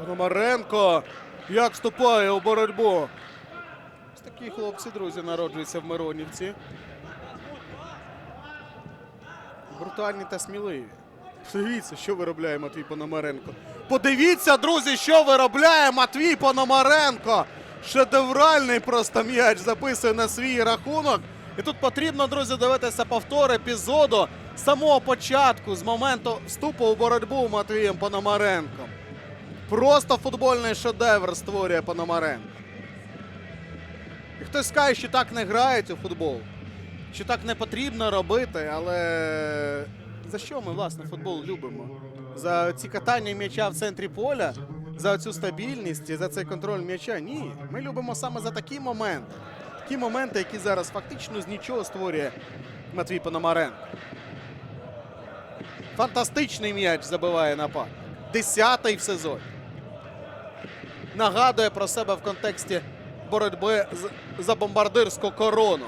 Пономаренко як вступає у боротьбу. Ось такі хлопці, друзі, народжуються в Миронівці. Брутальні та сміливі. Подивіться, що виробляє Матвій Пономаренко. Подивіться, друзі, що виробляє Матвій Пономаренко. Шедевральний просто м'яч записує на свій рахунок. І тут потрібно, друзі, дивитися повтор епізоду з самого початку, з моменту вступу у боротьбу Матвієм Пономаренком. Просто футбольний шедевр створює Пономаренко. І хтось скаже, що так не грають у футбол, що так не потрібно робити, але за що ми, власне, футбол любимо? За ці катання м'яча в центрі поля, за цю стабільність і за цей контроль м'яча? Ні. Ми любимо саме за такі моменти. Такі моменти, які зараз фактично з нічого створює Матвій Пономаренко. Фантастичний м'яч забиває напад. Десятий в сезоні. Нагадує про себе в контексті боротьби за бомбардирську корону.